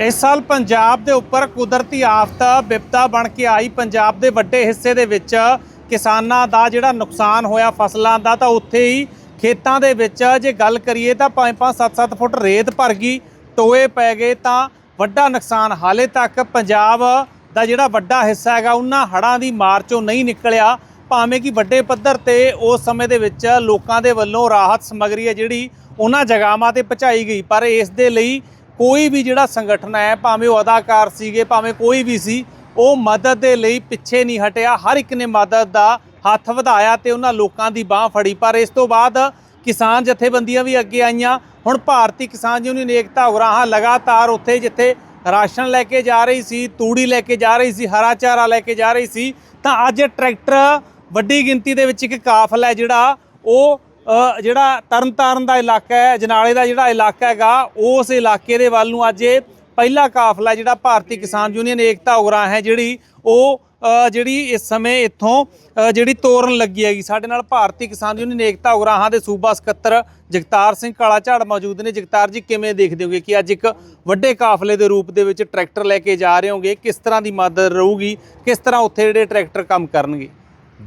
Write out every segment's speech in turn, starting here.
ਇਸ ਸਾਲ ਪੰਜਾਬ ਦੇ ਉੱਪਰ ਕੁਦਰਤੀ ਆਫਤ ਵਿਪਤਾ ਬਣ ਕੇ ਆਈ। ਪੰਜਾਬ ਦੇ ਵੱਡੇ ਹਿੱਸੇ ਦੇ ਵਿੱਚ ਕਿਸਾਨਾਂ ਦਾ ਜਿਹੜਾ ਨੁਕਸਾਨ ਹੋਇਆ ਫਸਲਾਂ ਦਾ, ਤਾਂ ਉੱਥੇ ਹੀ ਖੇਤਾਂ ਦੇ ਵਿੱਚ ਜੇ ਗੱਲ ਕਰੀਏ ਤਾਂ 5-5 7-7 ਫੁੱਟ ਰੇਤ ਭਰ ਗਈ, ਟੋਏ ਪੈ ਗਏ, ਤਾਂ ਵੱਡਾ ਨੁਕਸਾਨ ਹਾਲੇ ਤੱਕ ਪੰਜਾਬ ਦਾ ਜਿਹੜਾ ਵੱਡਾ ਹਿੱਸਾ ਹੈਗਾ, ਉਹਨਾਂ ਹੜ੍ਹਾਂ ਦੀ ਮਾਰ ਚੋਂ ਨਹੀਂ ਨਿਕਲਿਆ। ਭਾਵੇਂ ਕਿ ਵੱਡੇ ਪੱਧਰ ਤੇ ਉਸ ਸਮੇਂ ਦੇ ਵਿੱਚ ਲੋਕਾਂ ਦੇ ਵੱਲੋਂ ਰਾਹਤ ਸਮੱਗਰੀ ਹੈ ਜਿਹੜੀ ਉਹਨਾਂ ਜਗ੍ਹਾਵਾਂ ਤੇ ਪਹੁੰਚਾਈ ਗਈ, ਪਰ ਇਸ ਦੇ ਲਈ ਕੋਈ ਵੀ ਜਿਹੜਾ ਸੰਗਠਨ ਹੈ, ਭਾਵੇਂ ਉਹ ਅਦਾਕਾਰ ਸੀਗੇ, ਭਾਵੇਂ ਕੋਈ ਵੀ ਸੀ, ਉਹ ਮਦਦ ਦੇ ਲਈ ਪਿੱਛੇ ਨਹੀਂ ਹਟਿਆ। ਹਰ ਇੱਕ ਨੇ ਮਦਦ ਦਾ ਹੱਥ ਵਧਾਇਆ ਤੇ ਉਹਨਾਂ ਲੋਕਾਂ ਦੀ ਬਾਹ ਫੜੀ। ਪਰ ਇਸ ਤੋਂ ਬਾਅਦ ਕਿਸਾਨ ਜਥੇਬੰਦੀਆਂ ਵੀ ਅੱਗੇ ਆਈਆਂ। ਹੁਣ ਭਾਰਤੀ ਕਿਸਾਨ ਯੂਨੀਅਨ ਏਕਤਾ ਉਗਰਾਹਾਂ ਲਗਾਤਾਰ ਉੱਥੇ ਜਿੱਥੇ ਰਾਸ਼ਨ ਲੈ ਕੇ ਜਾ ਰਹੀ ਸੀ, ਤੂੜੀ ਲੈ ਕੇ ਜਾ ਰਹੀ ਸੀ, ਹਰਾ ਚਾਰਾ ਲੈ ਕੇ ਜਾ ਰਹੀ ਸੀ, ਤਾਂ ਅੱਜ ਟਰੈਕਟਰ ਵੱਡੀ ਗਿਣਤੀ ਦੇ ਵਿੱਚ ਇੱਕ ਕਾਫਲਾ ਹੈ ਜਿਹੜਾ ਉਹ ਜਿਹੜਾ ਤਰਨਤਾਰਨ ਦਾ ਇਲਾਕਾ ਹੈ, ਜਨਾਲੇ ਦਾ ਜਿਹੜਾ ਇਲਾਕਾ ਹੈਗਾ, ਉਸ ਇਲਾਕੇ ਦੇ ਵੱਲ ਨੂੰ ਅੱਜ ਇਹ ਪਹਿਲਾ ਕਾਫਲਾ ਜਿਹੜਾ ਭਾਰਤੀ ਕਿਸਾਨ ਯੂਨੀਅਨ ਏਕਤਾ ਉਗਰਾਂ ਹੈ, ਜਿਹੜੀ ਉਹ ਜਿਹੜੀ ਇਸ ਸਮੇਂ ਇੱਥੋਂ ਜਿਹੜੀ ਤੋਰਨ ਲੱਗੀ ਹੈਗੀ। ਸਾਡੇ ਨਾਲ ਭਾਰਤੀ ਕਿਸਾਨ ਯੂਨੀਅਨ ਏਕਤਾ ਉਗਰਾਹਾਂ ਦੇ ਸੂਬਾ ਸਕੱਤਰ ਜਗਤਾਰ ਸਿੰਘ ਕਾਲਾ ਝਾੜ ਮੌਜੂਦ ਨੇ। ਜਗਤਾਰ ਜੀ, ਕਿਵੇਂ ਦੇਖਦੇ ਹੋਗੇ ਕਿ ਅੱਜ ਇੱਕ ਵੱਡੇ ਕਾਫਲੇ ਦੇ ਰੂਪ ਦੇ ਵਿੱਚ ਟਰੈਕਟਰ ਲੈ ਕੇ ਜਾ ਰਹੇ ਹੋਗੇ? ਕਿਸ ਤਰ੍ਹਾਂ ਦੀ ਮਦਦ ਰਹੂਗੀ? ਕਿਸ ਤਰ੍ਹਾਂ ਉੱਥੇ ਜਿਹੜੇ ਟਰੈਕਟਰ ਕੰਮ ਕਰਨਗੇ?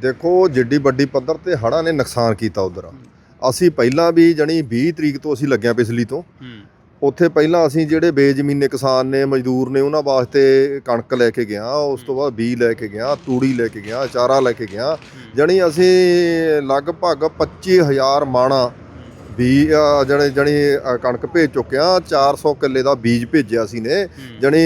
ਦੇਖੋ ਜਿੱਡੀ ਵੱਡੀ ਪੱਧਰ ਤੇ ਹੜ੍ਹਾਂ ਨੇ ਨੁਕਸਾਨ ਕੀਤਾ ਉਧਰ। ਅਸੀਂ ਪਹਿਲਾਂ ਵੀ ਜਣੀ 20 ਤਰੀਕ ਤੋਂ ਅਸੀਂ ਲੱਗਿਆ ਪਿਛਲੀ ਤੋਂ। ਉੱਥੇ ਪਹਿਲਾਂ ਅਸੀਂ ਜਿਹੜੇ ਬੇਜ਼ਮੀਨੇ ਕਿਸਾਨ ਨੇ ਮਜ਼ਦੂਰ ਨੇ ਉਹਨਾਂ ਵਾਸਤੇ ਕਣਕ ਲੈ ਕੇ ਗਿਆ ਉਸ ਤੋਂ ਬਾਅਦ ਬੀਜ ਲੈ ਕੇ ਗਿਆ ਤੂੜੀ ਲੈ ਕੇ ਗਿਆ ਚਾਰਾ ਲੈ ਕੇ ਗਿਆ ਜਣੀ ਅਸੀਂ ਲਗਭਗ 25000 ਮਾਣਾ ਵੀ ਜਣੇ ਜਣੀ ਕਣਕ ਭੇਜ ਚੁੱਕਿਆ 400 ਕਿੱਲੇ ਦਾ ਬੀਜ ਭੇਜਿਆ ਸੀ ਨੇ। ਜਣੀ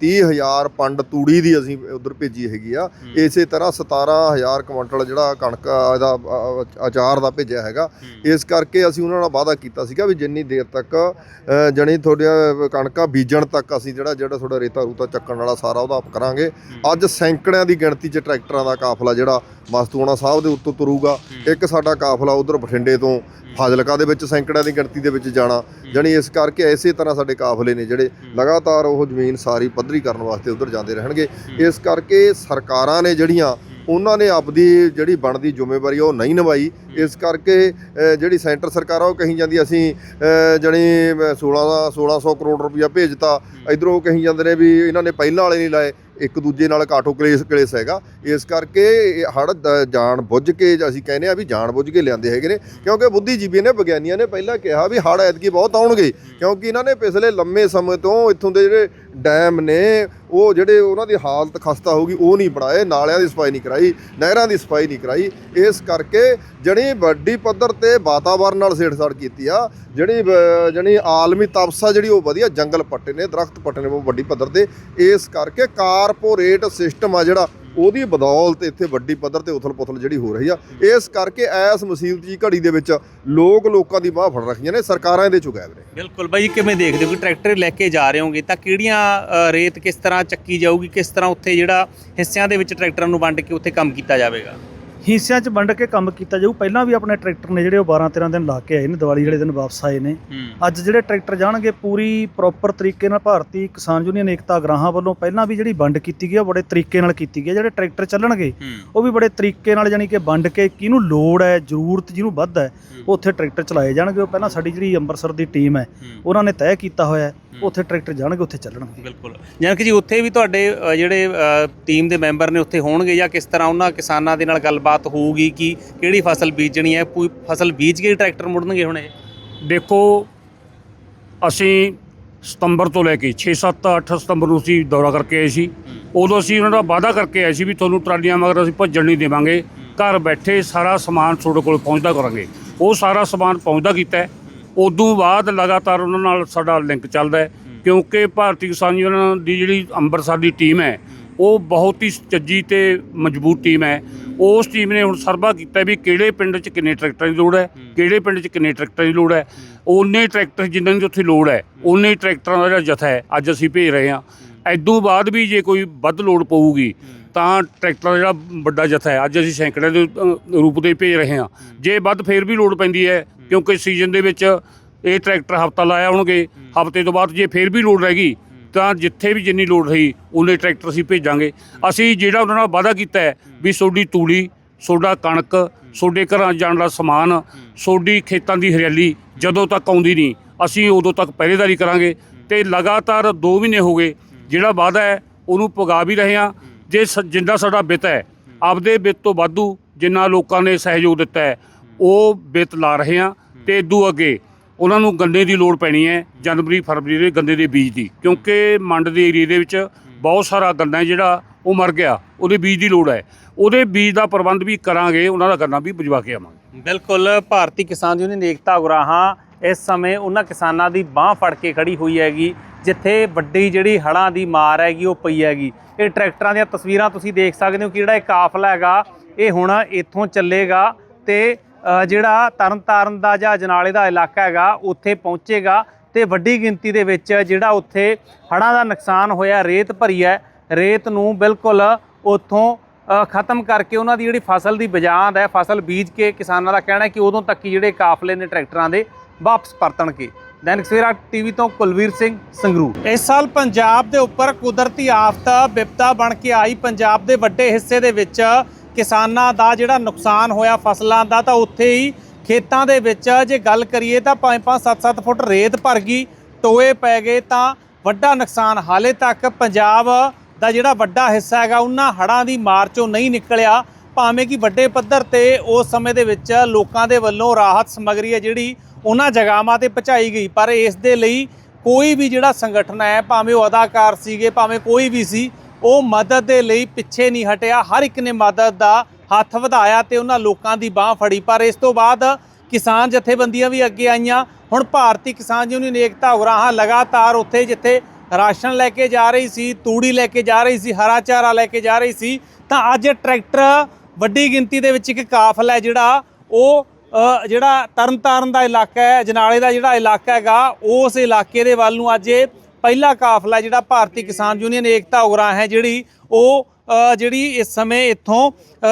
30000 ਪੰਡ ਤੂੜੀ ਦੀ ਅਸੀਂ ਉਧਰ ਭੇਜੀ ਹੈਗੀ ਆ। ਇਸੇ ਤਰ੍ਹਾਂ 17000 ਕੁਇੰਟਲ ਜਿਹੜਾ ਕਣਕ ਦਾ ਅਚਾਰ ਦਾ ਭੇਜਿਆ ਹੈਗਾ। ਇਸ ਕਰਕੇ ਅਸੀਂ ਉਹਨਾਂ ਨਾਲ ਵਾਅਦਾ ਕੀਤਾ ਸੀਗਾ ਵੀ ਜਿੰਨੀ ਦੇਰ ਤੱਕ ਜਣੀ ਤੁਹਾਡੀਆਂ ਕਣਕਾਂ ਬੀਜਣ ਤੱਕ ਅਸੀਂ ਜਿਹੜਾ ਜਿਹੜਾ ਤੁਹਾਡਾ ਰੇਤਾ ਰੂਤਾ ਚੱਕਣ ਵਾਲਾ ਸਾਰਾ ਉਹਦਾ ਆਪ ਕਰਾਂਗੇ। ਅੱਜ ਸੈਂਕੜਿਆਂ ਦੀ ਗਿਣਤੀ 'ਚ ਟਰੈਕਟਰਾਂ ਦਾ ਕਾਫਲਾ ਜਿਹੜਾ ਮਸਤੂਆਣਾ ਸਾਹਿਬ ਦੇ ਉੱਤੋਂ ਤੁਰੂਗਾ। ਇੱਕ ਸਾਡਾ ਕਾਫਲਾ ਉਧਰ ਬਠਿੰਡੇ ਤੋਂ ਫਾਜ਼ਿਲਕਾ ਦੇ ਵਿੱਚ ਸੈਂਕੜਿਆਂ ਦੀ ਗਿਣਤੀ ਦੇ ਵਿੱਚ ਜਾਣਾ। ਜਾਣੀ ਇਸ ਕਰਕੇ ਐਸੇ ਤਰ੍ਹਾਂ ਸਾਡੇ ਕਾਫਲੇ ਨੇ ਜਿਹੜੇ ਲਗਾਤਾਰ ਉਹ ਜ਼ਮੀਨ ਸਾਰੀ ਪੱਧਰੀ ਕਰਨ ਵਾਸਤੇ ਉਧਰ ਜਾਂਦੇ ਰਹਿਣਗੇ। ਇਸ ਕਰਕੇ ਸਰਕਾਰਾਂ ਨੇ ਜਿਹੜੀਆਂ ਉਹਨਾਂ ਨੇ ਆਪਦੀ ਜਿਹੜੀ ਬਣਦੀ ਜ਼ਿੰਮੇਵਾਰੀ ਉਹ ਨਹੀਂ ਨਿਭਾਈ। ਇਸ ਕਰਕੇ ਜਿਹੜੀ ਸੈਂਟਰ ਸਰਕਾਰ ਆ ਉਹ ਕਹੀ ਜਾਂਦੀ ਅਸੀਂ ਅ, ਜਣੀ 16 1600 ਕਰੋੜ ਰੁਪਇਆ ਭੇਜਤਾ। ਇਧਰੋਂ ਕਹੀ ਜਾਂਦੇ ਨੇ ਵੀ ਇਹਨਾਂ ਨੇ ਪਹਿਲਾਂ ਵਾਲੇ ਨਹੀਂ ਲਾਏ। ਇੱਕ ਦੂਜੇ ਨਾਲ ਕਾਟੋ ਕਲੇਸ਼ ਕਲੇਸ਼ ਹੈਗਾ। ਇਸ ਕਰਕੇ ਹੜ ਜਾਣ ਬੁੱਝ ਕੇ ਅਸੀਂ ਕਹਿੰਦੇ ਆ ਵੀ ਜਾਣ ਬੁੱਝ ਕੇ ਲਿਆਂਦੇ ਹੈਗੇ ਨੇ, ਕਿਉਂਕਿ ਬੁੱਧੀਜੀਵੀ ਨੇ ਵਿਗਿਆਨੀਆਂ ਨੇ ਪਹਿਲਾਂ ਕਿਹਾ ਵੀ ਹੜ ਐਤਕੀ ਬਹੁਤ ਆਉਣਗੇ, ਕਿਉਂਕਿ ਇਹਨਾਂ ਨੇ ਪਿਛਲੇ ਲੰਮੇ ਸਮੇਂ ਤੋਂ ਇੱਥੋਂ ਦੇ ਜਿਹੜੇ ਡੈਮ ਨੇ ਉਹ ਜਿਹੜੇ ਉਹਨਾਂ ਦੀ ਹਾਲਤ ਖਸਤਾ ਹੋ ਗਈ, ਉਹ ਨਹੀਂ ਬਣਾਏ, ਨਾਲਿਆਂ ਦੀ ਸਫ਼ਾਈ ਨਹੀਂ ਕਰਾਈ, ਨਹਿਰਾਂ ਦੀ ਸਫ਼ਾਈ ਨਹੀਂ ਕਰਾਈ। ਇਸ ਕਰਕੇ ਜਣੀ ਵੱਡੀ ਪੱਧਰ ਤੇ ਵਾਤਾਵਰਣ ਨਾਲ ਛੇੜਛਾੜ ਕੀਤੀ ਆ। ਜਿਹੜੀ ਬ- ਜਣੀ ਆਲਮੀ ਤਪਸਾ ਜਿਹੜੀ ਉਹ ਵਧੀਆ, ਜੰਗਲ ਪੱਟੇ ਨੇ, ਦਰਖਤ ਪੱਟੇ ਨੇ ਉਹ ਵੱਡੀ ਪੱਧਰ ਤੇ। ਇਸ ਕਰਕੇ ਕਾਰਪੋਰੇਟ ਸਿਸਟਮ ਆ ਜਿਹੜਾ ਉਹਦੀ ਬਦੌਲਤ ਇੱਥੇ ਵੱਡੀ ਪੱਧਰ ਤੇ ਉਥਲ-ਪੁਥਲ ਜਿਹੜੀ ਹੋ ਰਹੀ ਆ, ਇਸ ਕਰਕੇ ਐਸ ਮੁਸੀਬਤ ਦੀ ਘੜੀ ਦੇ ਵਿੱਚ ਲੋਕ ਲੋਕਾਂ ਦੀ ਬਾਹ ਫੜ ਰੱਖੀਆਂ ਨੇ, ਸਰਕਾਰਾਂ ਇਹਦੇ ਚੋਂ ਨੇ। ਬਿਲਕੁਲ ਬਾਈ, ਕਿਵੇਂ ਦੇਖਦੇ ਹੋ ਕਿ ਟਰੈਕਟਰ ਲੈ ਕੇ ਜਾ ਰਹੇ ਹੋਗੇ, ਤਾਂ ਕਿਹੜੀਆਂ ਰੇਤ ਕਿਸ ਤਰ੍ਹਾਂ ਚੱਕੀ ਜਾਊਗੀ, ਕਿਸ ਤਰ੍ਹਾਂ ਉੱਥੇ ਜਿਹੜਾ ਹਿੱਸਿਆਂ ਦੇ ਵਿੱਚ ਟਰੈਕਟਰਾਂ ਨੂੰ ਵੰਡ ਕੇ ਉੱਥੇ ਕੰਮ ਕੀਤਾ ਜਾਵੇਗਾ? ਹਿੱਸਿਆਂ 'ਚ ਵੰਡ ਕੇ ਕੰਮ ਕੀਤਾ ਜਾਊ। ਪਹਿਲਾਂ ਵੀ ਆਪਣੇ ਟਰੈਕਟਰ ਨੇ ਜਿਹੜੇ ਉਹ 12 13 ਦਿਨ ਲਾ ਕੇ ਆਏ ਨੇ ਦੀਵਾਲੀ ਵਾਲੇ ਦਿਨ ਵਾਪਸ ਆਏ ਨੇ। ਅੱਜ ਜਿਹੜੇ ਟਰੈਕਟਰ ਜਾਣਗੇ ਪੂਰੀ ਪ੍ਰੋਪਰ ਤਰੀਕੇ ਨਾਲ ਭਾਰਤੀ ਕਿਸਾਨ ਯੂਨੀਅਨ ਏਕਤਾ ਗ੍ਰਾਹਾਂ ਵੱਲੋਂ ਪਹਿਲਾਂ ਵੀ ਜਿਹੜੀ ਵੰਡ ਕੀਤੀ ਗਈ ਆ ਬੜੇ ਤਰੀਕੇ ਨਾਲ ਕੀਤੀ ਗਈ ਆ। ਜਿਹੜੇ ਟਰੈਕਟਰ ਚੱਲਣਗੇ ਉਹ ਵੀ ਬੜੇ ਤਰੀਕੇ ਨਾਲ ਯਾਨੀ ਕਿ ਵੰਡ ਕੇ ਕਿਹਨੂੰ ਲੋੜ ਹੈ ਜ਼ਰੂਰਤ ਜਿਹਨੂੰ ਵੱਧ ਹੈ ਉੱਥੇ ਟਰੈਕਟਰ ਚਲਾਏ ਜਾਣਗੇ। ਉਹ ਪਹਿਲਾਂ ਸਾਡੀ ਜਿਹੜੀ ਅੰਮ੍ਰਿਤਸਰ ਦੀ ਟੀਮ ਹੈ ਹੂੰ। ਉਹਨਾਂ ਨੇ ਤੈਅ ਕੀਤਾ ਹੋਇਆ ਹੈ ਉੱਥੇ ਟਰੈਕਟਰ ਜਾਣਗੇ ਉੱਥੇ ਚੱਲਣਗੇ। ਬਿਲਕੁਲ। ਕਿ ਜੀ ਉੱਥੇ ਵੀ ਤੁਹਾਡੇ ਅ, ਜਿਹੜੇ ਟੀਮ ਦੇ ਮੈਂਬਰ ਨੇ ਉੱਥੇ ਹੋਣਗੇ ਜਾਂ ਕਿਸ ਤਰ੍ਹਾਂ ਉਹਨਾਂ ਕਿਸਾਨਾਂ ਦੇ ਨਾਲ ਗੱਲਬਾਤ ਹੋਊਗੀ ਕਿ ਕਿਹੜੀ ਫਸਲ ਬੀਜਣੀ ਹੈ? ਕੋਈ ਫਸਲ ਬੀਜ ਕੇ ਹੀ ਟਰੈਕਟਰ ਮੁੜਨਗੇ ਹੁਣ ਇਹ? ਦੇਖੋ ਅਸੀਂ ਸਤੰਬਰ ਤੋਂ ਲੈ ਕੇ 6 7 8 ਸਤੰਬਰ ਨੂੰ ਅਸੀਂ ਦੌਰਾ ਕਰਕੇ ਆਏ ਸੀ। ਉਦੋਂ ਅਸੀਂ ਉਹਨਾਂ ਦਾ ਵਾਅਦਾ ਕਰਕੇ ਆਏ ਸੀ ਵੀ ਤੁਹਾਨੂੰ ਟਰਾਲੀਆਂ ਮਗਰ ਅਸੀਂ ਭੱਜਣ ਨਹੀਂ ਦੇਵਾਂਗੇ। ਘਰ ਬੈਠੇ ਸਾਰਾ ਸਮਾਨ ਤੁਹਾਡੇ ਕੋਲ ਪਹੁੰਚਦਾ ਕਰਾਂਗੇ। ਉਹ ਸਾਰਾ ਸਮਾਨ ਪਹੁੰਚਦਾ ਕੀਤਾ ਹੈ। ਉਦੋਂ ਬਾਅਦ ਲਗਾਤਾਰ ਉਹਨਾਂ ਨਾਲ ਸਾਡਾ ਲਿੰਕ ਚੱਲਦਾ ਹੈ ਕਿਉਂਕਿ ਭਾਰਤੀ ਕਿਸਾਨ ਯੂਨੀਅਨ ਦੀ ਜਿਹੜੀ ਅੰਮ੍ਰਿਤਸਰ ਦੀ ਟੀਮ ਹੈ ਉਹ ਬਹੁਤ ਹੀ ਚੱਜੀ ਤੇ ਮਜ਼ਬੂਤ ਟੀਮ ਹੈ। ਉਸ ਟੀਮ ਨੇ ਹੁਣ ਸਰਵਾ ਕੀਤਾ ਵੀ ਕਿਹੜੇ ਪਿੰਡ 'ਚ ਕਿੰਨੇ ਟਰੈਕਟਰਾਂ ਦੀ ਲੋੜ ਹੈ ਕਿਹੜੇ ਪਿੰਡ 'ਚ ਕਿੰਨੇ ਟਰੈਕਟਰਾਂ ਦੀ ਲੋੜ ਹੈ ਓਨੇ ਟਰੈਕਟਰ ਜਿੰਨਾਂ ਦੀ ਉੱਥੇ ਲੋੜ ਹੈ ਹੀ। ਟਰੈਕਟਰਾਂ ਦਾ ਜਿਹੜਾ ਜਥਾ ਹੈ ਅੱਜ ਅਸੀਂ ਭੇਜ ਰਹੇ ਹਾਂ। ਐਦੋਂ ਬਾਅਦ ਵੀ ਜੇ ਕੋਈ ਵੱਧ ਲੋੜ ਪਊਗੀ ਤਾਂ ਟਰੈਕਟਰ ਦਾ ਜਿਹੜਾ ਵੱਡਾ ਜਥਾ ਹੈ ਅੱਜ ਅਸੀਂ ਸੈਂਕੜੇ ਦੇ ਰੂਪ ਦੇ ਭੇਜ ਰਹੇ ਹਾਂ। ਜੇ ਵੱਧ ਫੇਰ ਵੀ ਲੋੜ ਪੈਂਦੀ ਹੈ ਕਿਉਂਕਿ ਸੀਜ਼ਨ ਦੇ ਵਿੱਚ ਇਹ ਟਰੈਕਟਰ ਹਫਤਾ ਲਾਇਆ ਹੋਣਗੇ ਹਫ਼ਤੇ ਤੋਂ ਬਾਅਦ ਜੇ ਫੇਰ ਵੀ ਲੋੜ ਰਹੇਗੀ ਤਾਂ ਜਿੱਥੇ ਵੀ ਜਿੰਨੀ ਲੋੜ ਰਹੀ ਉਨੇ ਟਰੈਕਟਰ ਅਸੀਂ ਭੇਜਾਂਗੇ। ਅਸੀਂ ਜਿਹੜਾ ਉਹਨਾਂ ਨਾਲ ਵਾਅਦਾ ਕੀਤਾ ਹੈ ਵੀ ਤੁਹਾਡੀ ਤੂੜੀ ਤੁਹਾਡਾ ਕਣਕ ਤੁਹਾਡੇ ਘਰਾਂ ਜਾਣ ਦਾ ਸਮਾਨ ਤੁਹਾਡੀ ਖੇਤਾਂ ਦੀ ਹਰਿਆਲੀ ਜਦੋਂ ਤੱਕ ਆਉਂਦੀ ਨਹੀਂ ਅਸੀਂ ਉਦੋਂ ਤੱਕ ਪਹਿਰੇਦਾਰੀ ਕਰਾਂਗੇ। ਤੇ ਲਗਾਤਾਰ 2 ਮਹੀਨੇ ਹੋ ਗਏ ਜਿਹੜਾ ਵਾਅਦਾ ਹੈ ਉਹਨੂੰ ਪੁਗਾ ਵੀ ਰਹੇ ਹਾਂ। ਜੇ ਜਿੰਨਾ ਸਾਡਾ ਵਿੱਤ ਹੈ। ਆਪਦੇ ਵਿੱਤ ਤੋਂ ਵਾਧੂ ਜਿੰਨਾ ਲੋਕਾਂ ਨੇ ਸਹਿਯੋਗ ਦਿੱਤਾ ਹੈ ਉਹ ਵਿੱਤ ਲਾ ਰਹੇ ਹਾਂ ਤੇ ਇਦੋਂ ਅੱਗੇ ਉਹਨਾਂ ਨੂੰ ਗੰਨੇ ਦੀ ਲੋੜ ਪੈਣੀ ਹੈ ਜਨਵਰੀ ਫਰਵਰੀ ਦੇ ਗੰਨੇ ਦੇ ਬੀਜ ਦੀ। ਕਿਉਂਕਿ ਮੰਡ ਦੇ ਏਰੀਏ ਦੇ ਵਿੱਚ ਬਹੁਤ ਸਾਰਾ ਗੰਨਾ ਜਿਹੜਾ ਉਹ ਮਰ ਗਿਆ ਉਹਦੇ ਬੀਜ ਦੀ ਲੋੜ ਹੈ। ਉਹਦੇ ਬੀਜ ਦਾ ਪ੍ਰਬੰਧ ਵੀ ਕਰਾਂਗੇ ਉਹਨਾਂ ਦਾ ਗੰਨਾ ਵੀ ਭਿਜਵਾ ਕੇ ਆਵਾਂਗੇ। ਬਿਲਕੁਲ ਭਾਰਤੀ ਕਿਸਾਨ ਯੂਨੀਅਨ ਏਕਤਾ ਉਗਰਾਹਾਂ ਇਸ ਸਮੇਂ ਉਹਨਾਂ ਕਿਸਾਨਾਂ ਦੀ ਬਾਹ ਫੜ ਕੇ ਖੜੀ ਹੋਈ ਹੈਗੀ ਜਿੱਥੇ ਵੱਡੀ ਜਿਹੜੀ ਹੜਾਂ ਦੀ ਮਾਰ ਹੈਗੀ ਉਹ ਪਈ ਹੈਗੀ। ਇਹ ਟਰੈਕਟਰਾਂ ਦੀਆਂ ਤਸਵੀਰਾਂ ਤੁਸੀਂ ਦੇਖ ਸਕਦੇ ਹੋ ਕਿ ਜਿਹੜਾ ਇਹ ਕਾਫਲਾ ਹੈਗਾ ਇਹ ਹੁਣ ਇੱਥੋਂ ਚੱਲੇਗਾ ਤੇ ਜਿਹੜਾ ਤਰਨਤਾਰਨ ਦਾ ਜਾਂ ਜਨਾਲੇ ਦਾ ਇਲਾਕਾ ਹੈਗਾ, ਉੱਥੇ ਪਹੁੰਚੇਗਾ ਤੇ ਵੱਡੀ ਗਿਣਤੀ ਦੇ ਵਿੱਚ ਜਿਹੜਾ ਉੱਥੇ ਹੜਾਂ ਦਾ ਨੁਕਸਾਨ ਹੋਇਆ, ਰੇਤ ਭਰੀ ਹੈ। ਰੇਤ ਨੂੰ ਬਿਲਕੁਲ ਉੱਥੋਂ ਖਤਮ ਕਰਕੇ ਉਹਨਾਂ ਦੀ ਜਿਹੜੀ ਫਸਲ ਦੀ ਬਜਾਂਦ ਹੈ, ਫਸਲ ਬੀਜ ਕੇ ਕਿਸਾਨਾਂ ਦਾ ਕਹਿਣਾ ਕਿ ਉਦੋਂ ਤੱਕ ਹੀ ਜਿਹੜੇ ਕਾਫਲੇ ਨੇ ਟਰੈਕਟਰਾਂ ਦੇ ਵਾਪਸ ਪਰਤਣਗੇ। ਦੈਨਿਕ ਸਵੇਰਾ ਟੀਵੀ ਤੋਂ ਕੁਲਵੀਰ ਸਿੰਘ ਸੰਗਰੂਰ। ਇਸ ਸਾਲ ਪੰਜਾਬ ਦੇ ਉੱਪਰ ਕੁਦਰਤੀ ਆਫਤ ਵਿਪਤਾ ਬਣ ਕੇ ਆਈ। ਪੰਜਾਬ ਦੇ ਵੱਡੇ ਹਿੱਸੇ ਦੇ ਵਿੱਚ ਕਿਸਾਨਾਂ ਦਾ ਜਿਹੜਾ ਨੁਕਸਾਨ ਹੋਇਆ ਫਸਲਾਂ ਦਾ, ਤਾਂ ਉੱਥੇ ਹੀ ਖੇਤਾਂ ਦੇ ਵਿੱਚ ਜੇ ਗੱਲ ਕਰੀਏ ਤਾਂ 5-5 7-7 ਫੁੱਟ ਰੇਤ ਭਰ ਗਈ, ਟੋਏ ਪੈ ਗਏ ਤਾਂ ਵੱਡਾ ਨੁਕਸਾਨ ਹਾਲੇ ਤੱਕ ਪੰਜਾਬ ਦਾ ਜਿਹੜਾ ਵੱਡਾ ਹਿੱਸਾ ਹੈਗਾ, ਉਹਨਾਂ ਹੜ੍ਹਾਂ ਦੀ ਮਾਰ ਚੋਂ ਨਹੀਂ ਨਿਕਲਿਆ। ਭਾਵੇਂ ਕਿ ਵੱਡੇ ਪੱਧਰ ਤੇ ਉਸ ਸਮੇਂ ਦੇ ਵਿੱਚ ਲੋਕਾਂ ਦੇ ਵੱਲੋਂ ਰਾਹਤ ਸਮੱਗਰੀ ਹੈ ਜਿਹੜੀ, ਉਹਨਾਂ ਜਗ੍ਹਾਵਾਂ ਤੇ ਪਹੁੰਚਾਈ ਗਈ, ਪਰ ਇਸ ਦੇ ਲਈ ਕੋਈ ਵੀ ਜਿਹੜਾ ਸੰਗਠਨ ਹੈ, ਭਾਵੇਂ ਉਹ ਅਦਾਕਾਰ ਸੀਗੇ, ਭਾਵੇਂ ਕੋਈ ਵੀ ਸੀ ਉਹ ਮਦਦ ਦੇ ਲਈ ਪਿੱਛੇ ਨਹੀਂ ਹਟਿਆ। ਹਰ ਇੱਕ ਨੇ ਮਦਦ ਦਾ ਹੱਥ ਵਧਾਇਆ ਤੇ ਉਹਨਾਂ ਲੋਕਾਂ ਦੀ ਬਾਹ ਫੜੀ। ਪਰ ਇਸ ਤੋਂ ਬਾਅਦ ਕਿਸਾਨ ਜਥੇਬੰਦੀਆਂ ਵੀ ਅੱਗੇ ਆਈਆਂ। ਹੁਣ ਭਾਰਤੀ ਕਿਸਾਨ ਯੂਨੀਅਨ ਏਕਤਾ ਉਗਰਾਹਾਂ ਲਗਾਤਾਰ ਉੱਥੇ ਜਿੱਥੇ ਰਾਸ਼ਨ ਲੈ ਕੇ ਜਾ ਰਹੀ ਸੀ ਤੂੜੀ ਲੈ ਕੇ ਜਾ ਰਹੀ ਸੀ ਹਰਾ ਚਾਰਾ ਲੈ ਕੇ ਜਾ ਰਹੀ ਸੀ ਤਾਂ ਅੱਜ ਟਰੈਕਟਰ ਵੱਡੀ ਗਿਣਤੀ ਦੇ ਵਿੱਚ ਇੱਕ ਕਾਫਲਾ ਹੈ ਜਿਹੜਾ ਉਹ ਅ, ਜਿਹੜਾ ਤਰਨਤਾਰਨ ਦਾ ਇਲਾਕਾ ਹੈ ਜਨਾਲੇ ਦਾ ਜਿਹੜਾ ਇਲਾਕਾ ਹੈਗਾ ਉਸ ਇਲਾਕੇ ਦੇ ਵੱਲ ਨੂੰ ਅੱਜ ਇਹ ਪਹਿਲਾ ਕਾਫਲਾ ਜਿਹੜਾ ਭਾਰਤੀ ਕਿਸਾਨ ਯੂਨੀਅਨ ਏਕਤਾ ਉਗਰਾਹ ਹੈ ਜਿਹੜੀ ਉਹ ਜਿਹੜੀ ਇਸ ਸਮੇਂ ਇੱਥੋਂ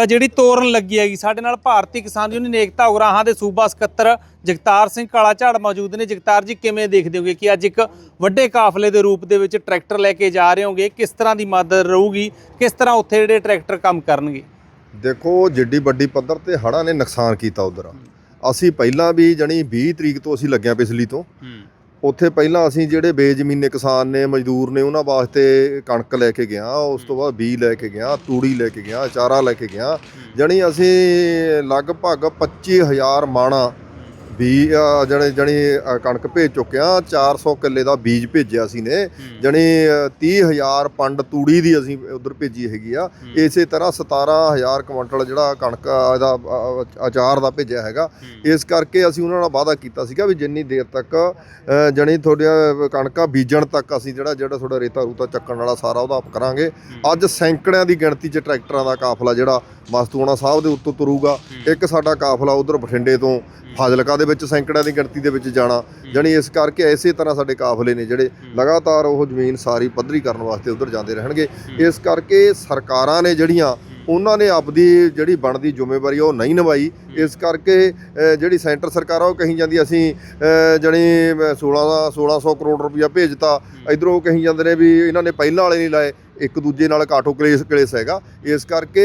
ਜਿਹੜੀ ਤੋਰਨ ਲੱਗੀ ਹੈਗੀ। ਸਾਡੇ ਨਾਲ ਭਾਰਤੀ ਕਿਸਾਨ ਯੂਨੀਅਨ ਏਕਤਾ ਉਗਰਾਹਾਂ ਦੇ ਸੂਬਾ ਸਕੱਤਰ ਜਗਤਾਰ ਸਿੰਘ ਕਾਲਾ ਝਾੜ ਮੌਜੂਦ ਨੇ। ਜਗਤਾਰ ਜੀ ਕਿਵੇਂ ਦੇਖਦੇ ਹੋਗੇ ਕਿ ਅੱਜ ਇੱਕ ਵੱਡੇ ਕਾਫਲੇ ਦੇ ਰੂਪ ਦੇ ਵਿੱਚ ਟਰੈਕਟਰ ਲੈ ਕੇ ਜਾ ਰਹੇ ਹੋਗੇ? ਕਿਸ ਤਰ੍ਹਾਂ ਦੀ ਮਦਦ ਰਹੂਗੀ? ਕਿਸ ਤਰ੍ਹਾਂ ਉੱਥੇ ਜਿਹੜੇ ਟਰੈਕਟਰ ਕੰਮ ਕਰਨਗੇ? ਦੇਖੋ ਜਿੱਡੀ ਵੱਡੀ ਪੱਧਰ ਤੇ ਹੜ੍ਹਾਂ ਨੇ ਨੁਕਸਾਨ ਕੀਤਾ ਉਧਰ। ਅਸੀਂ ਪਹਿਲਾਂ ਵੀ ਜਣੀ 20 ਤਰੀਕ ਤੋਂ ਅਸੀਂ ਲੱਗਿਆ ਪਿਛਲੀ ਤੋਂ। ਉੱਥੇ ਪਹਿਲਾਂ ਅਸੀਂ ਜਿਹੜੇ ਬੇਜ਼ਮੀਨੇ ਕਿਸਾਨ ਨੇ ਮਜ਼ਦੂਰ ਨੇ ਉਹਨਾਂ ਵਾਸਤੇ ਕਣਕ ਲੈ ਕੇ ਗਿਆ ਉਸ ਤੋਂ ਬਾਅਦ ਬੀਜ ਲੈ ਕੇ ਗਿਆ ਤੂੜੀ ਲੈ ਕੇ ਗਿਆ ਚਾਰਾ ਲੈ ਕੇ ਗਿਆ ਜਣੀ ਅਸੀਂ ਲਗਭਗ 25000 ਮਾਣਾ ਵੀ ਜਣੇ ਜਣੀ ਕਣਕ ਭੇਜ ਚੁੱਕਿਆ 400 ਕਿੱਲੇ ਦਾ ਬੀਜ ਭੇਜਿਆ ਸੀ ਨੇ। ਜਣੀ 30000 ਪੰਡ ਤੂੜੀ ਦੀ ਅਸੀਂ ਉਧਰ ਭੇਜੀ ਹੈਗੀ ਆ। ਇਸੇ ਤਰ੍ਹਾਂ 17000 ਕੁਇੰਟਲ ਜਿਹੜਾ ਕਣਕ ਦਾ ਅਚਾਰ ਦਾ ਭੇਜਿਆ ਹੈਗਾ। ਇਸ ਕਰਕੇ ਅਸੀਂ ਉਹਨਾਂ ਨਾਲ ਵਾਅਦਾ ਕੀਤਾ ਸੀਗਾ ਵੀ ਜਿੰਨੀ ਦੇਰ ਤੱਕ ਜਣੀ ਤੁਹਾਡੀਆਂ ਕਣਕਾਂ ਬੀਜਣ ਤੱਕ ਅਸੀਂ ਜਿਹੜਾ ਜਿਹੜਾ ਤੁਹਾਡਾ ਰੇਤਾ ਰੂਤਾ ਚੱਕਣ ਵਾਲਾ ਸਾਰਾ ਉਹਦਾ ਆਪ ਕਰਾਂਗੇ। ਅੱਜ ਸੈਂਕੜਿਆਂ ਦੀ ਗਿਣਤੀ 'ਚ ਟਰੈਕਟਰਾਂ ਦਾ ਕਾਫਲਾ ਜਿਹੜਾ ਮਸਤੂਆਣਾ ਸਾਹਿਬ ਦੇ ਉੱਤੋਂ ਤੁਰੂਗਾ। ਇੱਕ ਸਾਡਾ ਕਾਫਲਾ ਉਧਰ ਬਠਿੰਡੇ ਤੋਂ ਫਾਜ਼ਿਲਕਾ ਦੇ ਵਿੱਚ ਸੈਂਕੜਿਆਂ ਦੀ ਗਿਣਤੀ ਦੇ ਵਿੱਚ ਜਾਣਾ। ਜਾਣੀ ਇਸ ਕਰਕੇ ਐਸੇ ਤਰ੍ਹਾਂ ਸਾਡੇ ਕਾਫਲੇ ਨੇ ਜਿਹੜੇ ਲਗਾਤਾਰ ਉਹ ਜ਼ਮੀਨ ਸਾਰੀ ਪੱਧਰੀ ਕਰਨ ਵਾਸਤੇ ਉਧਰ ਜਾਂਦੇ ਰਹਿਣਗੇ। ਇਸ ਕਰਕੇ ਸਰਕਾਰਾਂ ਨੇ ਜਿਹੜੀਆਂ ਉਹਨਾਂ ਨੇ ਆਪਦੀ ਜਿਹੜੀ ਬਣਦੀ ਜ਼ਿੰਮੇਵਾਰੀ ਉਹ ਨਹੀਂ ਨਿਭਾਈ। ਇਸ ਕਰਕੇ ਜਿਹੜੀ ਸੈਂਟਰ ਸਰਕਾਰ ਆ ਉਹ ਕਹੀ ਜਾਂਦੀ ਅਸੀਂ ਜਣੀ 16 1600 ਕਰੋੜ ਰੁਪਇਆ ਭੇਜਤਾ। ਇਧਰੋਂ ਕਹੀ ਜਾਂਦੇ ਨੇ ਵੀ ਇਹਨਾਂ ਨੇ ਪਹਿਲਾਂ ਵਾਲੇ ਨਹੀਂ ਲਾਏ। ਇੱਕ ਦੂਜੇ ਨਾਲ ਕਾਟੋ ਕਲੇਸ਼ ਕਲੇਸ਼ ਹੈਗਾ। ਇਸ ਕਰਕੇ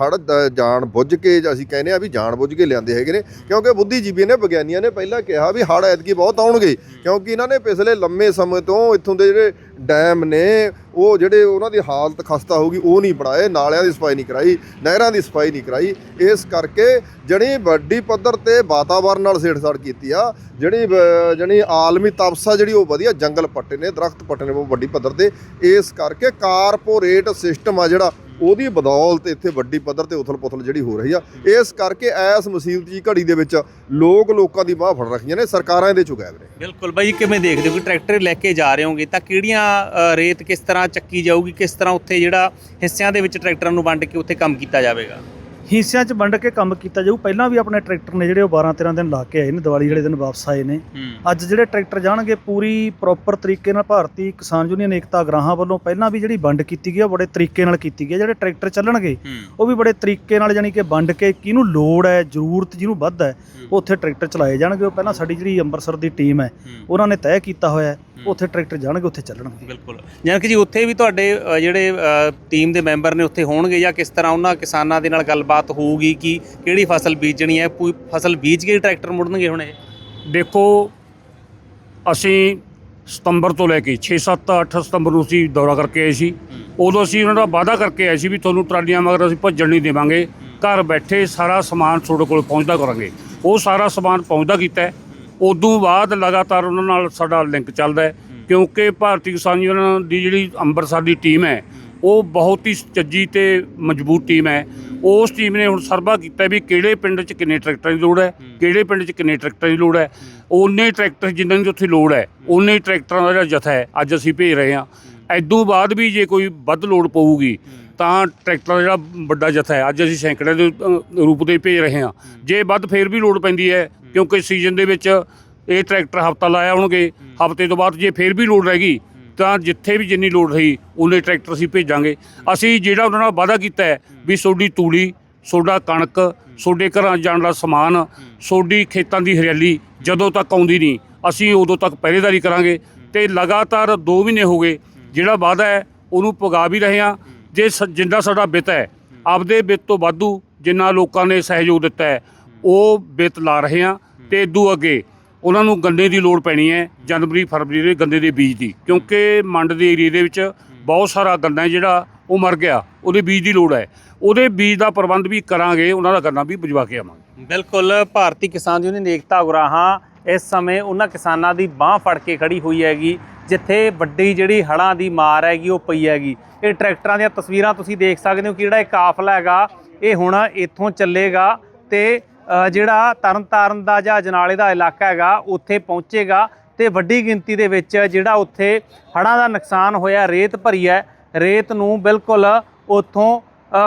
ਹੜ ਜਾਣ ਬੁੱਝ ਕੇ ਅਸੀਂ ਕਹਿੰਦੇ ਆ ਵੀ ਜਾਣ ਬੁੱਝ ਕੇ ਲਿਆਂਦੇ ਹੈਗੇ ਨੇ। ਕਿਉਂਕਿ ਬੁੱਧੀਜੀਵੀਆਂ ਨੇ, ਵਿਗਿਆਨੀਆਂ ਨੇ ਪਹਿਲਾਂ ਕਿਹਾ ਵੀ ਹੜ ਐਤਕੀ ਬਹੁਤ ਆਉਣਗੇ। ਕਿਉਂਕਿ ਇਹਨਾਂ ਨੇ ਪਿਛਲੇ ਲੰਮੇ ਸਮੇਂ ਤੋਂ ਇੱਥੋਂ ਦੇ ਜਿਹੜੇ ਡੈਮ ਨੇ, ਉਹ ਜਿਹੜੇ ਉਹਨਾਂ ਦੀ ਹਾਲਤ ਖਸਤਾ ਹੋ ਗਈ, ਉਹ ਨਹੀਂ ਬਣਾਏ, ਨਾਲਿਆਂ ਦੀ ਸਫ਼ਾਈ ਨਹੀਂ ਕਰਾਈ, ਨਹਿਰਾਂ ਦੀ ਸਫ਼ਾਈ ਨਹੀਂ ਕਰਾਈ। ਇਸ ਕਰਕੇ ਜਣੀ ਵੱਡੀ ਪੱਧਰ ਤੇ ਵਾਤਾਵਰਣ ਨਾਲ ਛੇੜਛਾੜ ਕੀਤੀ ਆ। ਜਿਹੜੀ ਬ- ਜਣੀ ਆਲਮੀ ਤਪਸਾ ਜਿਹੜੀ ਉਹ ਵਧੀਆ, ਜੰਗਲ ਪੱਟੇ ਨੇ, ਦਰਖਤ ਪੱਟੇ ਨੇ ਉਹ ਵੱਡੀ ਪੱਧਰ ਤੇ। ਇਸ ਕਰਕੇ ਕਾਰਪੋਰੇਟ ਸਿਸਟਮ ਆ ਜਿਹੜਾ ਉਹਦੀ ਬਦੌਲਤ ਇੱਥੇ ਵੱਡੀ ਪੱਧਰ ਤੇ ਉਥਲ-ਪੁਥਲ ਜਿਹੜੀ ਹੋ ਰਹੀ ਆ। ਇਸ ਕਰਕੇ ਐਸ ਮੁਸੀਬਤ ਦੀ ਘੜੀ ਦੇ ਵਿੱਚ ਲੋਕ ਲੋਕਾਂ ਦੀ ਬਾਹ ਫੜ ਰੱਖੀਆਂ ਨੇ, ਸਰਕਾਰਾਂ ਇਹਦੇ ਚੋਂ ਗਾਇਬ ਨੇ। ਬਿਲਕੁਲ ਬਾਈ, ਕਿਵੇਂ ਦੇਖਦੇ ਹੋ ਕਿ ਟਰੈਕਟਰ ਲੈ ਕੇ ਜਾ ਰਹੇ ਹੋਗੇ ਤਾਂ ਕਿਹੜੀਆਂ ਰੇਤ ਕਿਸ ਤਰ੍ਹਾਂ ਚੱਕੀ ਜਾਊਗੀ, ਕਿਸ ਤਰ੍ਹਾਂ ਉੱਥੇ ਜਿਹੜਾ ਹਿੱਸਿਆਂ ਦੇ ਵਿੱਚ ਟਰੈਕਟਰਾਂ ਨੂੰ ਵੰਡ ਕੇ ਉੱਥੇ ਕੰਮ ਕੀਤਾ ਜਾਵੇਗਾ? ਹਿੱਸਿਆਂ 'ਚ ਵੰਡ ਕੇ ਕੰਮ ਕੀਤਾ ਜਾਊ। ਪਹਿਲਾਂ ਵੀ ਆਪਣੇ ਟਰੈਕਟਰ ਨੇ ਜਿਹੜੇ ਉਹ 12 13 ਦਿਨ ਲਾ ਕੇ ਆਏ ਨੇ ਦੀਵਾਲੀ ਵਾਲੇ ਦਿਨ ਵਾਪਸ ਆਏ ਨੇ। ਅੱਜ ਜਿਹੜੇ ਟਰੈਕਟਰ ਜਾਣਗੇ ਪੂਰੀ ਪ੍ਰੋਪਰ ਤਰੀਕੇ ਨਾਲ ਭਾਰਤੀ ਕਿਸਾਨ ਯੂਨੀਅਨ ਏਕਤਾ ਗ੍ਰਾਹਾਂ ਵੱਲੋਂ ਪਹਿਲਾਂ ਵੀ ਜਿਹੜੀ ਵੰਡ ਕੀਤੀ ਗਈ ਉਹ ਬੜੇ ਤਰੀਕੇ ਨਾਲ ਕੀਤੀ ਗਈ ਆ। ਜਿਹੜੇ ਟਰੈਕਟਰ ਚੱਲਣਗੇ ਉਹ ਵੀ ਬੜੇ ਤਰੀਕੇ ਨਾਲ ਜਾਨੀ ਕਿ ਵੰਡ ਕੇ ਕਿਹਨੂੰ ਲੋੜ ਹੈ ਜ਼ਰੂਰਤ ਜਿਹਨੂੰ ਵੱਧ ਹੈ ਉੱਥੇ ਟਰੈਕਟਰ ਚਲਾਏ ਜਾਣਗੇ। ਉਹ ਪਹਿਲਾਂ ਸਾਡੀ ਜਿਹੜੀ ਅੰਮ੍ਰਿਤਸਰ ਦੀ ਟੀਮ ਹੈ ਉਹਨਾਂ ਨੇ ਤੈਅ ਕੀਤਾ ਹੋਇਆ ਹੈ ਉੱਥੇ ਟਰੈਕਟਰ ਜਾਣਗੇ ਉੱਥੇ ਚੱਲਣਗੇ। ਬਿਲਕੁਲ। ਜਾਨ ਕਿ ਜੀ ਉੱਥੇ ਵੀ ਤੁਹਾਡੇ ਜਿਹੜੇ ਟੀਮ ਦੇ ਮੈਂਬਰ ਨੇ ਉੱਥੇ ਹੋਣਗੇ ਜਾਂ ਕਿਸ ਤਰ੍ਹਾਂ ਉਹਨਾਂ ਕਿਸਾਨਾਂ ਦੇ ਨਾਲ ਗੱਲਬਾਤ ਹੋਊਗੀ ਕਿ ਕਿਹੜੀ ਫਸਲ ਬੀਜਣੀ ਹੈ ਕੋਈ ਫਸਲ ਬੀਜ ਕੇ ਹੀ ਟਰੈਕਟਰ ਮੁੜਨਗੇ ਹੁਣ ਇਹ? ਦੇਖੋ ਅਸੀਂ ਸਤੰਬਰ ਤੋਂ ਲੈ ਕੇ 6 7 8 ਸਤੰਬਰ ਨੂੰ ਅਸੀਂ ਦੌਰਾ ਕਰਕੇ ਆਏ ਸੀ। ਉਦੋਂ ਅਸੀਂ ਉਹਨਾਂ ਦਾ ਵਾਅਦਾ ਕਰਕੇ ਆਏ ਸੀ ਵੀ ਤੁਹਾਨੂੰ ਟਰਾਲੀਆਂ ਮਗਰ ਅਸੀਂ ਭੱਜਣ ਨਹੀਂ ਦੇਵਾਂਗੇ। ਘਰ ਬੈਠੇ ਸਾਰਾ ਸਮਾਨ ਤੁਹਾਡੇ ਕੋਲ ਪਹੁੰਚਦਾ ਕਰਾਂਗੇ। ਉਹ ਸਾਰਾ ਸਮਾਨ ਪਹੁੰਚਦਾ ਕੀਤਾ। ਉਦੋਂ ਬਾਅਦ ਲਗਾਤਾਰ ਉਹਨਾਂ ਨਾਲ ਸਾਡਾ ਲਿੰਕ ਚੱਲਦਾ ਕਿਉਂਕਿ ਭਾਰਤੀ ਕਿਸਾਨ ਯੂਨੀਅਨ ਦੀ ਜਿਹੜੀ ਅੰਮ੍ਰਿਤਸਰ ਦੀ ਟੀਮ ਹੈ। ਉਹ ਬਹੁਤ ਹੀ ਚੱਜੀ ਤੇ ਮਜ਼ਬੂਤ ਟੀਮ ਹੈ। ਉਸ ਟੀਮ ਨੇ ਹੁਣ ਸਰਵਾ ਕੀਤਾ ਵੀ ਕਿਹੜੇ ਪਿੰਡ 'ਚ ਕਿੰਨੇ ਟਰੈਕਟਰਾਂ ਦੀ ਲੋੜ ਹੈ ਕਿਹੜੇ ਪਿੰਡ 'ਚ ਕਿੰਨੇ ਟਰੈਕਟਰਾਂ ਦੀ ਲੋੜ ਹੈ ਓਨੇ ਟਰੈਕਟਰ ਜਿੰਨਾਂ ਦੀ ਉੱਥੇ ਲੋੜ ਹੈ ਹੀ। ਟਰੈਕਟਰਾਂ ਦਾ ਜਿਹੜਾ ਜਥਾ ਹੈ ਅੱਜ ਅਸੀਂ ਭੇਜ ਰਹੇ ਹਾਂ। ਐਦੋਂ ਬਾਅਦ ਵੀ ਜੇ ਕੋਈ ਵੱਧ ਲੋੜ ਪਊਗੀ ਤਾਂ ਟਰੈਕਟਰਾਂ ਦਾ ਜਿਹੜਾ ਵੱਡਾ ਜਥਾ ਹੈ ਅੱਜ ਅਸੀਂ ਸੈਂਕੜੇ ਦੇ ਰੂਪ ਦੇ ਭੇਜ ਰਹੇ ਹਾਂ। ਜੇ ਵੱਧ ਫੇਰ ਵੀ ਲੋੜ ਪੈਂਦੀ ਹੈ ਕਿਉਂਕਿ ਸੀਜ਼ਨ ਦੇ ਵਿੱਚ ਇਹ ਟਰੈਕਟਰ ਹਫਤਾ ਲਾਇਆ ਹੋਣਗੇ ਹਫ਼ਤੇ ਤੋਂ ਬਾਅਦ ਜੇ ਫੇਰ ਵੀ ਲੋੜ ਰਹੇਗੀ ਤਾਂ ਜਿੱਥੇ ਵੀ ਜਿੰਨੀ ਲੋੜ ਰਹੀ ਉਨੇ ਟਰੈਕਟਰ ਅਸੀਂ ਭੇਜਾਂਗੇ। ਅਸੀਂ ਜਿਹੜਾ ਉਹਨਾਂ ਨਾਲ ਵਾਅਦਾ ਕੀਤਾ ਹੈ ਵੀ ਤੁਹਾਡੀ ਤੂੜੀ ਤੁਹਾਡਾ ਕਣਕ ਤੁਹਾਡੇ ਘਰਾਂ ਜਾਣ ਦਾ ਸਮਾਨ ਤੁਹਾਡੀ ਖੇਤਾਂ ਦੀ ਹਰਿਆਲੀ ਜਦੋਂ ਤੱਕ ਆਉਂਦੀ ਨਹੀਂ, ਅਸੀਂ ਉਦੋਂ ਤੱਕ ਪਹਿਰੇਦਾਰੀ ਕਰਾਂਗੇ। ਤੇ ਲਗਾਤਾਰ 2 ਮਹੀਨੇ ਹੋ ਗਏ, ਜਿਹੜਾ ਵਾਅਦਾ ਹੈ, ਉਹਨੂੰ ਪਗਾ ਵੀ ਰਹੇ ਹਾਂ। ਜੇ ਸ- ਜਿੰਨਾ ਸਾਡਾ ਬਿੱਤ ਹੈ, ਆਪਦੇ ਬਿੱਤ ਤੋਂ ਵਾਧੂ ਜਿੰਨਾ ਲੋਕਾਂ ਨੇ ਸਹਿਯੋਗ ਦਿੱਤਾ ਹੈ, ਉਹ ਬਿੱਤ ਲਾ ਰਹੇ ਹਾਂ। ਤੇ ਇਦੋਂ ਅੱਗੇ ਉਹਨਾਂ ਨੂੰ ਗੰਨੇ ਦੀ ਲੋੜ ਪੈਣੀ ਹੈ, ਜਨਵਰੀ, ਫਰਵਰੀ ਦੇ ਗੰਨੇ ਦੇ ਬੀਜ ਦੀ, ਕਿਉਂਕਿ ਮੰਡ ਦੇ ਏਰੀਏ ਦੇ ਵਿੱਚ ਬਹੁਤ ਸਾਰਾ ਗੰਨਾ ਜਿਹੜਾ ਉਹ ਮਰ ਗਿਆ, ਉਹਦੇ ਬੀਜ ਦੀ ਲੋੜ ਹੈ। ਉਹਦੇ ਬੀਜ ਦਾ ਪ੍ਰਬੰਧ ਵੀ ਕਰਾਂਗੇ, ਉਹਨਾਂ ਦਾ ਗੰਨਾ ਵੀ ਭਿਜਵਾ ਕੇ ਆਵਾਂਗੇ। ਬਿਲਕੁਲ, ਭਾਰਤੀ ਕਿਸਾਨ ਯੂਨੀਅਨ ਏਕਤਾ ਉਗਰਾਹਾਂ, ਇਸ ਸਮੇਂ ਉਹਨਾਂ ਕਿਸਾਨਾਂ ਦੀ ਬਾਹ ਫੜ ਕੇ ਖੜੀ ਹੋਈ ਹੈਗੀ, ਜਿੱਥੇ ਵੱਡੀ ਜਿਹੜੀ ਹੜਾਂ ਦੀ ਮਾਰ ਹੈਗੀ, ਉਹ ਪਈ ਹੈਗੀ। ਇਹ ਟਰੈਕਟਰਾਂ ਦੀਆਂ ਤਸਵੀਰਾਂ ਤੁਸੀਂ ਦੇਖ ਸਕਦੇ ਹੋ ਕਿ ਜਿਹੜਾ ਇਹ ਕਾਫਲਾ ਹੈਗਾ, ਇਹ ਹੁਣ ਇੱਥੋਂ ਚੱਲੇਗਾ ਤੇ ਜਿਹੜਾ ਤਰਨਤਾਰਨ ਦਾ ਜਾਂ ਜਨਾਲੇ ਦਾ ਇਲਾਕਾ ਹੈਗਾ, ਉੱਥੇ ਪਹੁੰਚੇਗਾ ਤੇ ਵੱਡੀ ਗਿਣਤੀ ਦੇ ਵਿੱਚ ਜਿਹੜਾ ਉੱਥੇ ਹੜਾਂ ਦਾ ਨੁਕਸਾਨ ਹੋਇਆ, ਰੇਤ ਭਰੀ ਹੈ। ਰੇਤ ਨੂੰ ਬਿਲਕੁਲ ਉੱਥੋਂ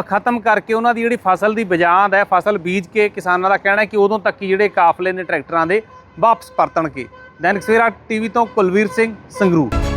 ਖਤਮ ਕਰਕੇ ਉਹਨਾਂ ਦੀ ਜਿਹੜੀ ਫਸਲ ਦੀ ਬਜਾਂਦ ਹੈ, ਫਸਲ ਬੀਜ ਕੇ ਕਿਸਾਨਾਂ ਦਾ ਕਹਿਣਾ ਹੈ ਕਿ ਉਦੋਂ ਤੱਕ ਹੀ ਜਿਹੜੇ ਕਾਫਲੇ ਨੇ ਟਰੈਕਟਰਾਂ ਦੇ ਵਾਪਸ ਪਰਤਣਗੇ। ਦੈਨਿਕ ਸਵੇਰਾ ਟੀਵੀ ਤੋਂ ਕੁਲਵੀਰ ਸਿੰਘ ਸੰਗਰੂਰ।